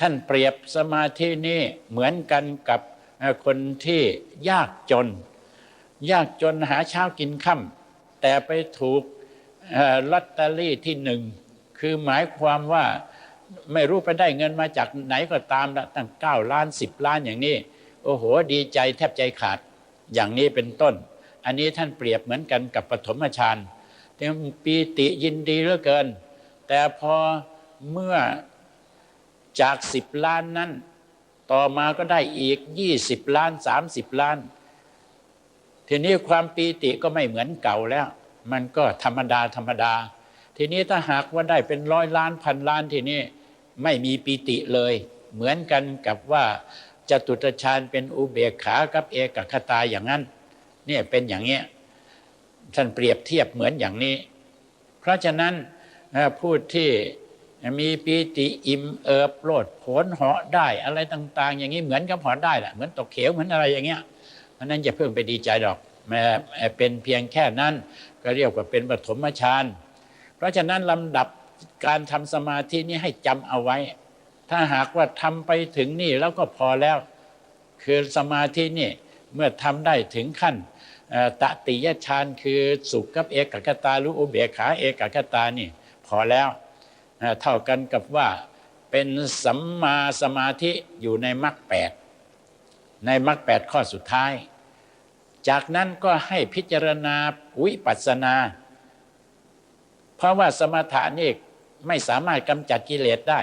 ท่านเปรียบสมาธินี่เหมือนกันกับคนที่ยากจน ยากจนหาเช้ากินค่ำแต่ไปถูกลอตเตอรี่ที่หนึ่ง คือหมายความว่าไม่รู้ไปได้เงินมาจากไหนก็ตามตั้งเก้าล้านสิบล้านอย่างนี้ โอ้โห ดีใจแทบใจขาดอย่างนี้เป็นต้น อันนี้ท่านเปรียบเหมือนกันกับปฐมฌานที่ปีติยินดีเหลือเกิน แต่พอเมื่อ จากสิบล้านนั้น ต่อมาก็ได้อีกยี่สิบล้านสามสิบล้าน ทีนี้ความปีติก็ไม่เหมือนเก่าแล้ว มันก็ธรรมดาธรรมดา ทีนี้ถ้าหากว่าได้เป็นร้อยล้านพันล้านทีนี้ไม่มีปีติเลย เหมือนกันกับว่าจตุตฌานเป็นอุเบกขากับเอกคตาอย่างนั้นเนี่ยเป็นอย่างเงี้ยท่านเปรียบเทียบเหมือนอย่างนี้ เพราะฉะนั้นเอ่อผู้ที่ มีปีติอิ่มเอิบโลดผนเหาะได้อะไรต่าง ๆ อย่างนี้เหมือนกับเหาะได้แหละเหมือนตกเขียวเหมือนอะไรอย่างเงี้ยเพราะนั้นอย่าเพิ่งไปดีใจดอกแม้เป็นเพียงแค่นั้นก็เรียกว่าเป็นปฐมฌานเพราะฉะนั้นลำดับการทำสมาธินี้ให้จำเอาไว้ ถ้าหากว่าทำไปถึงนี่แล้วก็พอแล้ว คือสมาธินี่เมื่อทำได้ถึงขั้นตติยฌานคือสุขกับเอกคตาหรืออุเบกขาเอกคตานี่ พอแล้ว เท่ากันกับว่าเป็นสัมมาสมาธิอยู่ในมรรคแปดในมรรคแปดข้อสุดท้าย จากนั้นก็ให้พิจารณาวิปัสสนา เพราะว่าสมถะนี่ไม่สามารถกำจัดกิเลสได้